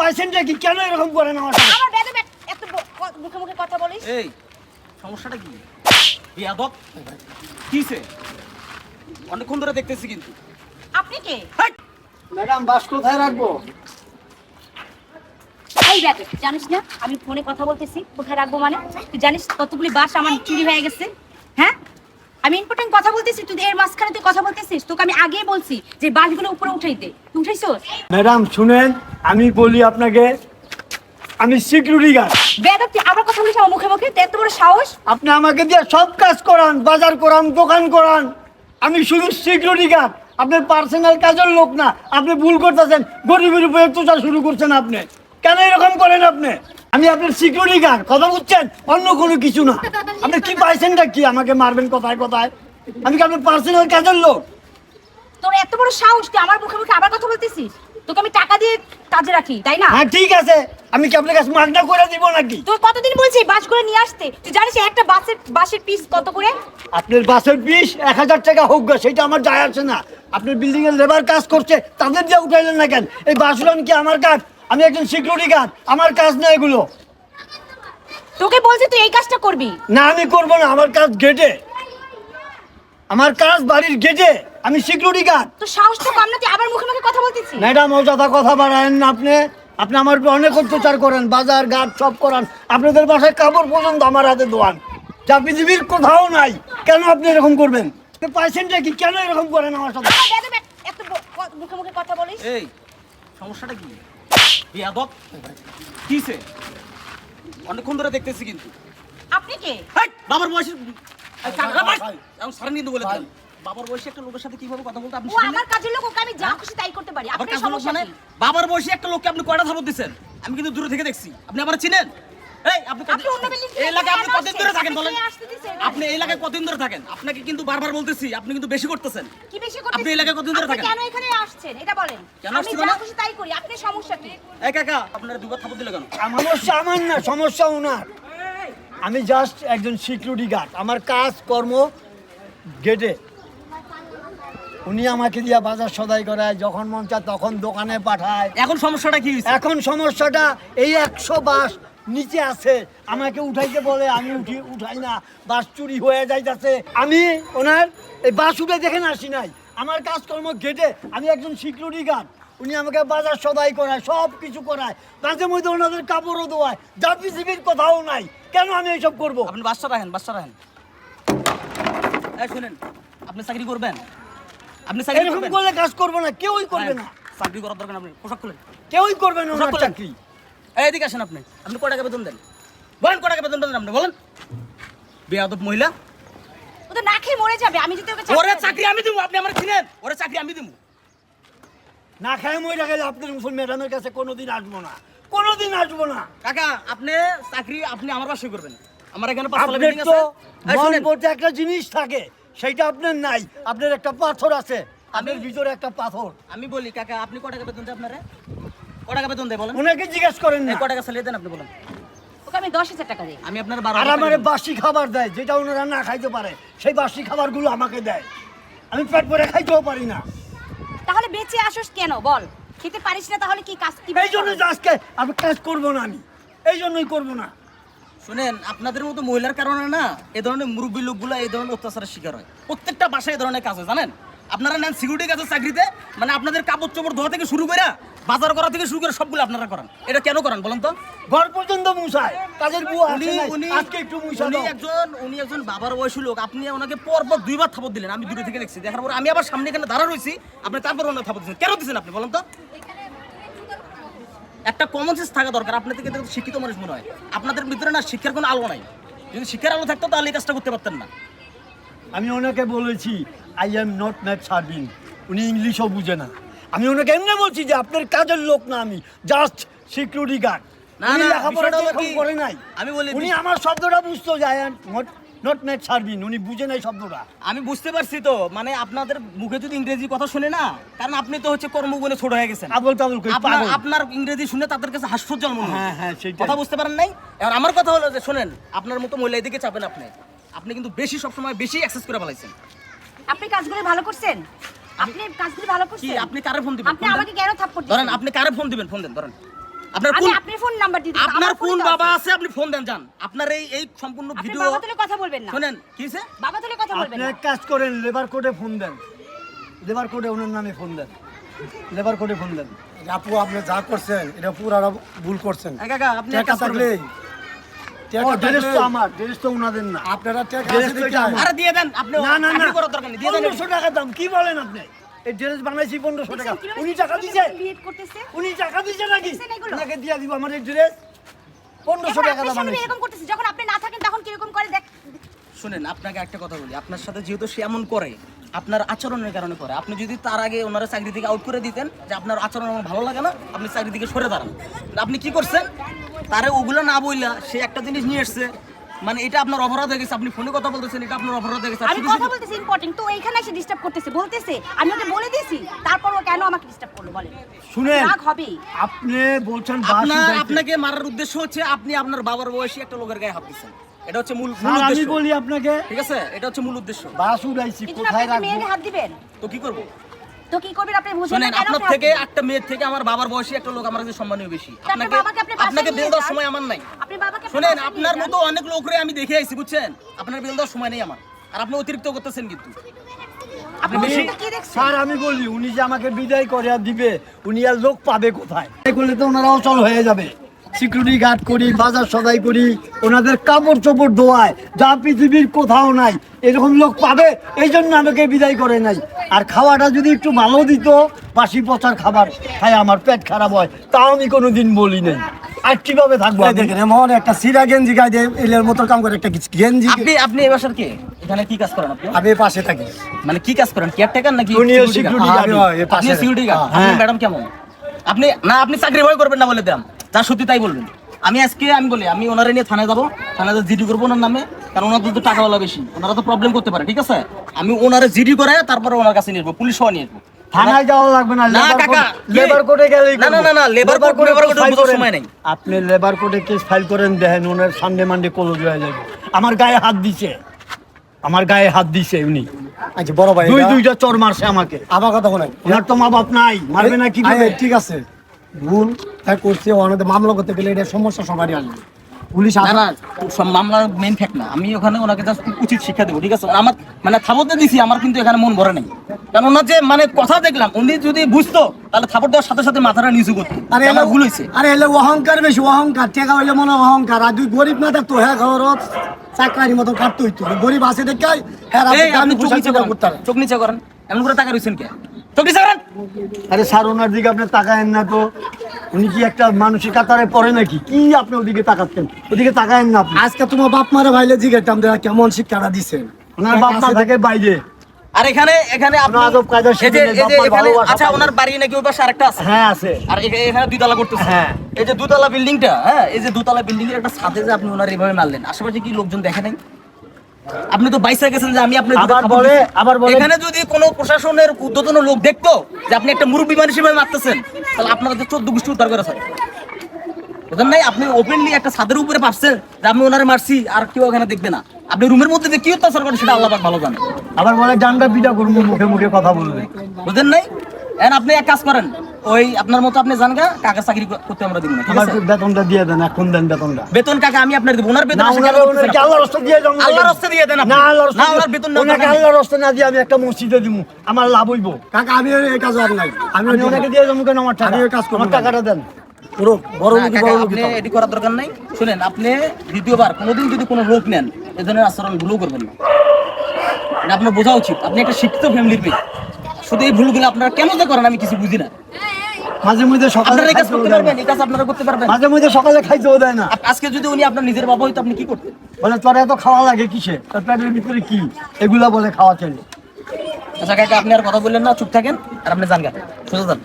পার্সেন্টটা কি? কেন এরকম করেন আমার সাথে? আমার বেদে বেদ এত মুখে মুখে কথা বলিস? এই সমস্যাটা কি? বিয়াদব? কিসে? অনেকক্ষণ ধরে দেখতেছি কিন্তু। আপনি কে? ম্যাডাম বাস কোথায় রাখব? এই বেদে জানিস না? আমি ফোনে কথা বলতেছি কোথায় রাখব মানে? তুই জানিস কতগুলি বাস আমার চুরি হয়ে গেছে। হ্যাঁ? আমি ইম্পর্টেন্ট কথা বলতেছি তুই এর মাঝখানে তুই কথা বলতেছিস তোকে আমি আগেই বলছি যে বাসগুলো উপরে উঠাইতে। তুই উঠাইছোস ম্যাডাম শুনেন আমি বলি আপনাকে আমি সিকিউরিটি গার্ড বেদব তুই আবার কথা বলিস আমার মুখে মুখে? তোর এত বড় সাহস? আপনি আমাকে দিয়ে সব কাজ করান বাজার করান দোকান করান। আমি শুধু সিকিউরিটি গার্ড আপনার পার্সোনাল কাজের লোক না আপনি ভুল করতেছেন। গরিবের উপরে তুষার শুরু করছেন আপনি। কেন এরকম করেন আপনি? আমি আপনার সিকিউরিটি গার্ড কথা বুঝছেন? অন্য কোনো কিছু না। আপনি কি পাইছেনটা কি? আমাকে মারবেন কোথায় কোথায়? আমি কি আপনার পার্সোনাল কাজের লোক? তোর এত বড় সাহস তুই আমার মুখে মুখে আবার কথা বলতেছিস? তোকে আমি টাকা দিয়ে কাজে রাখি তাই না? হ্যাঁ ঠিক আছে। আমি কি আপনার কাছে মাগনা করে দিব নাকি? তোর কতদিন বলছি এই বাসগুলো নিয়ে আসতে? তুই জানিস একটা বাসের বাসের পিস কত করে? আপনার বাসের বিষ এক হাজার টাকা হোক গা, সেটা আমার যায় আসে না। আপনার বিল্ডিং এর লেবার কাজ করছে তাদের দিয়ে উঠাইলেন না কেন? এই বাসুলান কি আমার কাজ? আমি একজন সিকিউরিটি গার্ড আমার কাজ না এগুলো। তোকে বলছি তুই এই কাজটা করবি? না আমি করব না আমার কাজ গেটে আমার কাজ বাড়ির গেটে আমি সিকিউরিটি গার্ড তো সাহস তো কম না তুই আবার মুখে মুখে কথা বলতেছিস? ম্যাডাম অযথা কথা বাড়ায়েন না আপনি। আপনি আমার উপর অনেক অত্যাচার করেন বাজার ঘাট সব করান। আপনাদের বাসায় কাপড় পর্যন্ত আমার হাতে দোয়ান যা পৃথিবীর কোথাও নাই কেন আপনি এরকম করবেন? পার্সেন্টটা কি? কেন এরকম করেন আমার সাথে? এত মুখে মুখে কথা বলিস? এই সমস্যাটা কি? বিয়াদব। কিসে? অনেকক্ষণ ধরে দেখতেছি কিন্তু। আপনি কে? হাই! বাবার বয়সে এই কাকা ভাই! এখন সারেন কিন্তু বলে দিলেন বাবার বয়সে একটা লোকের সাথে কীভাবে কথা বলতে আপনি ও শিখেন আমার কাজের লোক ওকে আমি যা খুশি তাই করতে পারি। আবার আপনার কাজ লোক সমস্যা মানে? বাবার বয়সে একটা লোককে আপনি কয়টা থাপড় দিচ্ছেন আমি কিন্তু দূরে থেকে দেখছি। আপনি আমার চিনেন? এই আপনি কত- আপনি অন্য building থেকে এই এলাকায় আপনি কেন কতদিন ধরে আসছেন? থাকেন বলেন? আপনি এই এলাকায় কতদিন ধরে থাকেন? আপনাকে কিন্তু বারবার বলতেছি আপনি কিন্তু বেশি করতেছেন। কি বেশি করতেছেন? আপনি এলাকায় কতদিন ধরে থাকেন? কেন এখানে আসছেন? এটা বলেন। কেন আসছেন আমি যা? খুশি তাই করি। আপনার সমস্যা কি? এই কাকা আপনারা দুবার থাপড় দিলে কেন? সমস্যা আমার না সমস্যা ওনার। আমি জাস্ট একজন সিকিউরিটি গার্ড আমার কাজ কর্ম গেটে উনি আমাকে দিয়ে বাজার সদাই করায় যখন মন চায় তখন দোকানে পাঠায়। এখন সমস্যাটা কি এখন সমস্যাটা এই একশো বাস নিচে আছে। আমাকে উঠাইতে বলে আমি উঠি উঠাই না। বাস চুরি হয়ে যাইতেছে। আমি ওনার এই বাস উঠে দেখে না আসি নাই। আমার কাজকর্ম গেটে আমি একজন সিকিউরিটি গার্ড উনি আমাকে বাজার সদাই করায় সব কিছু করায়। মাঝে মধ্যে ওনাদের কাপড়ও দোয়ায় যা পৃথিবীর কোথাও নাই। কেন আমি এইসব করব? আপনি বাচ্চা রাখেন বাচ্চা রাখেন এই শুনেন আপনি চাকরি করবেন? আপনি চাকরি করবেন? করলে কাজ করব না কেউই করবে হ্যাঁ, না। চাকরি করার দরকার আপনি পোশাক খুলেন। কেউই করবে না পোশাক ওনার চাকরি। এদিকে আসেন আপনি। আপনি কয় টাকা বেতন দেন? বলেন কয় টাকা বেতন দেন আপনি বলেন। বেয়াদব মহিলা। ও তো না খেয়ে মরে যাবে আমি যদি ওকে ওরে চাকরি আমি দিব আপনি আমার চিনেন? ওরে চাকরি আমি দিব না খায় মই গেলে আপনার মুসল ম্যাডামের কাছে কোনোদিন আসব না। কোনোদিন আসব না। কাকা আপনি চাকরি আপনি আমার বাসায় করবেন। আমার এখানে পাঁচতলা বিল্ডিং আছে। মন বলতে একটা জিনিস থাকে সেইটা আপনার নাই। আপনার একটা পাথর আছে। আপনার ভিতরে একটা পাথর। আমি বলি কাকা আপনি কয় টাকা বেতন দেন আপনারে? কয় টাকা বেতন দেয় বলেন? ওনাকে জিজ্ঞেস করেন না। এই টাকা স্যালারি দেন আপনি বলেন। ওকে আমি দশ হাজার টাকা দিই। আমি আপনার বারো আর হাজার টাকা আমারে দেব। বাসি খাবার দেয় যেটা ওনারা না খাইতে পারে সেই বাসি খাবারগুলো আমাকে দেয়। আমি পেট ভরে খাইতেও পারি না। তাহলে বেঁচে আসোস কেন? বল। খেতে পারিস না তাহলে কি কাজ কি এই জন্য আজকে আমি কাজ করব না আমি। এই জন্যই করব না। শুনেন আপনাদের মতো মহিলার কারণে না এই ধরনের মুরব্বী লোকগুলো এই ধরনের অত্যাচারের শিকার হয়। প্রত্যেকটা বাসায় এই ধরনের কাজ হয় জানেন? আপনারা নেন সিকিউরিটি কাজের চাকরিতে মানে আপনাদের কাপড় চোপড় ধোয়া থেকে শুরু করে বাজার করা থেকে শুরু করে সবগুলো আপনারা করান। এটা কেন করান বলেন তো? ঘর পর্যন্ত মুসায় কাজের বুয়া উনি উনি আজকে একটু মুসা উনি একজন উনি একজন বাবার বয়সী লোক। আপনি ওনাকে পরপর দুইবার থাপড় দিলেন। আমি দূরে থেকে দেখছি। দেখার পর আমি আবার সামনে এখানে দাঁড়া রয়েছি। আপনি তারপর ওনার থাপড় দিচ্ছেন। কেন দিচ্ছেন আপনি বলেন তো? একটা কমন সেন্স থাকা দরকার। আপনার থেকে শিক্ষিত মানুষ মনে হয়। আপনাদের ভিতরে না শিক্ষার কোনো আলো নাই। যদি শিক্ষার আলো থাকতো তাহলে এই কাজটা করতে পারতেন না। আমি ওনাকে বলেছি I am not mat serving উনি ইংলিশও বুঝে না। আমি ওনাকে এমনি বলছি যে আপনার কাজের লোক না আমি জাস্ট সিকিউরিটি গার্ড না, না? করে নাই। আমি বলি- উনি আমার শব্দটা বুঝতো যে নট নট ম্যাট সার্ভিং উনি বুঝে নাই শব্দটা। আমি বুঝতে পারছি তো মানে আপনাদের মুখে যদি ইংরেজি কথা শুনে না কারণ আপনি তো হচ্ছে কর্মগুণে ছোট হয়ে গেছেন। আবল তাবল আপনার আপনার ইংরেজি শুনে তাদের কাছে হয়। হ্যাঁ হ্যাঁ সেটাই। কথা বুঝতে পারেন নাই? এবার আমার কথা হলো যে শোনেন আপনার মতো মহিলা এদিকে চাপেন আপনি? আপনি কিন্তু বেশি সবসময় বেশি অ্যাক্সেস করে ফেলাইছেন। আপনি কাজগুলো ভালো করছেন? আপনি কাজগুলো ভালো করছেন? কি আপনি কারে ফোন দিবেন? আপনি আমাকে কেন থাপ্পড় ধরেন আপনি কারে ফোন দিবেন? ফোন দেন ধরেন। আপনার কোন আপনার ফোন নাম্বার দিতে আপনার কোন বাবা আছে। আপনি ফোন দেন যান। আপনার এই এই সম্পূর্ণ আপনি ভিডিও বাবা তুলে কথা বলবেন না। শুনেন কি হইছে? বাবা তুলে কথা বলবেন আপনি না। এক কাজ করেন লেবার কোডে ফোন দেন। লেবার কোডে ওনার নামে ফোন দেন। লেবার কোডে ফোন দেন। আপু আপনি যা করছেন এটা পুরাটা ভুল করছেন। আপনি টাকা কাজ থাকলে? কি বলেন আপনি? এই ড্রেস বানাইছি পনেরোশো টাকা। উনি টাকা দিছে? উনি টাকা দিছে নাকি? ওনাকে দিয়ে দিব আমার এই ড্রেস। পনেরোশো টাকা দাম এরকম করতেছে যখন আপনি না থাকেন তখন কীরকম করে দেখ শুনেন আপনাকে একটা কথা বলি। আপনার সাথে যেহেতু সে এমন করে আপনার আচরণের কারণে করে। আপনি যদি তার আগে ওনারা চাকরি থেকে আউট করে দিতেন যে আপনার আচরণ আমার ভালো লাগে না আপনি চাকরি থেকে সরে দাঁড়ান। আপনি কি করছেন? তারে ওগুলো না বইলা সে একটা জিনিস নিয়ে এসছে। মানে এটা আপনার অপরাধ হয়ে গেছে আপনি ফোনে কথা বলতেছেন এটা আপনার অপরাধ হয়ে গেছে। আমি কথা বলতেছি ইম্পর্টেন্ট তো এইখানে এসে ডিস্টার্ব করতেছে বলতেছে আমি ওকে বলে দিয়েছি তারপর ও কেন আমাকে ডিস্টার্ব করল বলেন? শুনেন রাগ হবেই। আপনি বলছেন আপনার আপনাকে মারার উদ্দেশ্য হচ্ছে আপনি আপনার বাবার বয়সী একটা লোকের গায়ে হাত দিচ্ছেন এটা হচ্ছে মূল মূল স্যার আমি বলি আপনাকে ঠিক আছে? এটা হচ্ছে মূল উদ্দেশ্য। বাস উড়াইছি কোথায় রাখব? মেয়েকে হাত দিবেন? তো কি করব? তো কি করবেন? আপনি বুঝেন না আপনার থেকে একটা মেয়ের থেকে আমার বাবার বয়সী একটা লোক আমার কাছে সম্মানীয় বেশি। আপনাকে আপনাকে বেল দেওয়ার সময় আমার নাই। আপনি বাবাকে শোনেন আপনার মতো অনেক লোকরে আমি দেখে আইছি বুঝছেন? আপনার বেল দেওয়ার সময় নেই আমার। আর আপনি অতিরিক্ত করতেছেন কিন্তু। স্যার আমি বলি উনি যে আমাকে বিদায় করে আর দিবে উনি আর লোক পাবে কোথায়? করলে তো ওনারা অচল হয়ে যাবে। সিকিউরিটি গার্ড করি বাজার সদাই করি ওনাদের কাপড় চোপড় ধোয়ায় যা পৃথিবীর কোথাও নাই এরকম লোক পাবে এই জন্য আমাকে বিদায় করে নাই। আর খাওয়াটা যদি একটু ভালো দিত বাসি পচার খাবার খাই আমার পেট খারাপ হয় তাও আমি কোনোদিন বলি নাই। আর কীভাবে থাকব? দেখেন এমন একটা সিরা গেঞ্জি গায়ে দিয়ে এলের মতো কাম করে একটা গেঞ্জি আপনি আপনি এই বাসার কে? এখানে কি কাজ করেন আপনি? আমি পাশে থাকি। মানে কি কাজ করেন? কেয়ারটেকার নাকি সিকিউরিটি গার্ড। আপনি হ্যাঁ। ম্যাডাম কেমন? আপনি না আপনি চাকরি ভয় করবেন না বলে দিলাম যা সত্যি তাই বলবেন। আমি আজকে আমি বলি আমি ওনারে নিয়ে থানায় যাব থানায় জিডি করব ওনার নামে কারণ ওনার তো টাকাওয়ালা বেশি। ওনারা তো প্রবলেম করতে পারে ঠিক আছে? আমি ওনারে জিডি করে তারপরে ওনার কাছে নিয়ে যাব পুলিশ সহ নিয়ে যাব থানায় যাওয়া লাগবে না না, কাকা, লেবার কোর্টে গেলেই না, না, না, না, লেবার কোর্ট, লেবার কোর্টে ফাইল বোঝার করেন। সময় নেই। আপনি লেবার কোর্টে কেস ফাইল করেন দেখেন ওনার সামনে মান্ডে কলজ হয়ে যাবে। আমার গায়ে হাত দিছে। আমার গায়ে হাত দিছে উনি। আচ্ছা বড় ভাই দুই দুইটা চর মারছে আমাকে। আমার কথা বলেন। ওনার তো মা বাপ নাই মারবে না কি ঠিক আছে। ভুল তাই করছে ওনাদের মামলা করতে গেলে এটা সমস্যা সবারই আসবে পুলিশ সব মামলার মেইন ফ্যাক্ট না। আমি ওখানে ওনাকে জাস্ট উচিত শিক্ষা দেবো ঠিক আছে? আমার মানে দিছি আমার কিন্তু এখানে মন ভরে নেই। কারণ ওনার যে মানে কথা দেখলাম উনি যদি বুঝতো তাহলে থাপড় দেওয়ার সাথে সাথে মাথাটা নিচু করতো। আরে আমার ভুল হয়েছে। আরে এলে অহংকার বেশি অহংকার। টেকা হইলে মনে অহংকার। আর দুই গরিব না থাকতো হ্যাঁ ঘর চাকরারি মতো কাটতে হইতো। গরিব আছে দেখে হ্যাঁ আপনি চোখ নিচে করেন করতে চোখ নিচে করেন। এমন করে টাকা রয়েছেন কে? চোখ নিচে করেন। আরে স্যার ওনার দিকে আপনি তাকায়েন না তো। উনি কি একটা মানুষের কাতারে পড়ে নাকি? কি আপনি ওদিকে তাকাচ্ছেন? ওদিকে তাকায়েন না আপনি। আজকে তোমার বাপ মারা ভাইলে জিজ্ঞেতাম যে কেমন শিক্ষাটা দিছে ওনার বাপ মা থাকে বাইরে। আর এখানে এখানে আপনি আজব কায়দা এই যে শিখে এই যে বাপ্পার এখানে আচ্ছা। ওনার বাড়ি নাকি ওই পাশে আরেকটা আছে? হ্যাঁ আছে। আর এখা- এখানে দুইতলা করতেছে। হ্যাঁ। এই যে দুতলা বিল্ডিংটা হ্যাঁ এই যে দুতলা বিল্ডিং এর একটা ছাদে যে আপনি ওনার এইভাবে মারলেন আশেপাশে কি লোকজন দেখে নাই? আপনি তো বাইসা গেছেন যে আমি আপনার আবার বলে আবার বলে এখানে যদি কোনো প্রশাসনের উদ্যতন লোক দেখতো যে আপনি একটা মুরব্বী মানুষ হিসেবে মারতেছেন তাহলে আপনারা তো চোদ্দ গোষ্ঠী উদ্ধার করে স্যার নাই? আপনি ওপেনলি একটা ছাদের উপরে পারছেন যে আমি ওনারে মারছি আর কেউ ওখানে দেখবে না। আপনি রুমের মধ্যে যে কি অত্যাচার করেন সেটা আল্লাহ ভালো জানে। আবার বলে ডান্ডা পিটা করব মুখে মুখে কথা বলবে। বুঝলেন নাই? এখন আপনি এক কাজ করেন ওই আপনার মতো আপনি জানগা কাকা চাকরি করতে আমরা দিব না আমার বেতনটা দিয়ে দেন এখন দেন বেতনটা। বেতন কাকা আমি আপনার দিব ওনার বেতন না আল্লাহর রাস্তা দিয়ে যাব আল্লাহর রাস্তা দিয়ে দেন না আল্লাহর রাস্তা ওনার বেতন নেওয়ার ওনাকে আল্লাহর রাস্তা না দিয়ে আমি একটা মসজিদে দিব আমার লাভ হইব। কাকা আমি এই কাজ আর নাই। আমি ওনাকে দিয়ে যাব কেন আমার টাকা? আমি কাজ করব আমার টাকাটা দেন। পুরো বড় না, কাকা, বড় আপনি এটি করার দরকার নাই। শুনেন আপনি দ্বিতীয়বার কোনোদিন যদি কোনো লোক নেন এ ধরনের আচরণ ভুলও করবেন না। আপনার বোঝা উচিত। আপনি একটা শিক্ষিত ফ্যামিলির মেয়ে। শুধু এই ভুলগুলো আপনারা কেন যে করেন আমি কিছু বুঝি না। মাঝে মধ্যে সকালে আপনারা কাজ করতে পারবেন এই কাজ আপনারা করতে পারবেন। মাঝে মধ্যে সকালে খাইতেও দেয় না। আজকে যদি উনি আপনার নিজের বাবা হইতো আপনি কি করতেন? বলে তোর এত খাওয়া লাগে কিসে? তোর পেটের ভিতরে কি? এগুলা বলে খাওয়া চলে। আচ্ছা কাকা আপনি আর কথা বললেন না চুপ থাকেন আর আপনি জান গা। সোজা যান।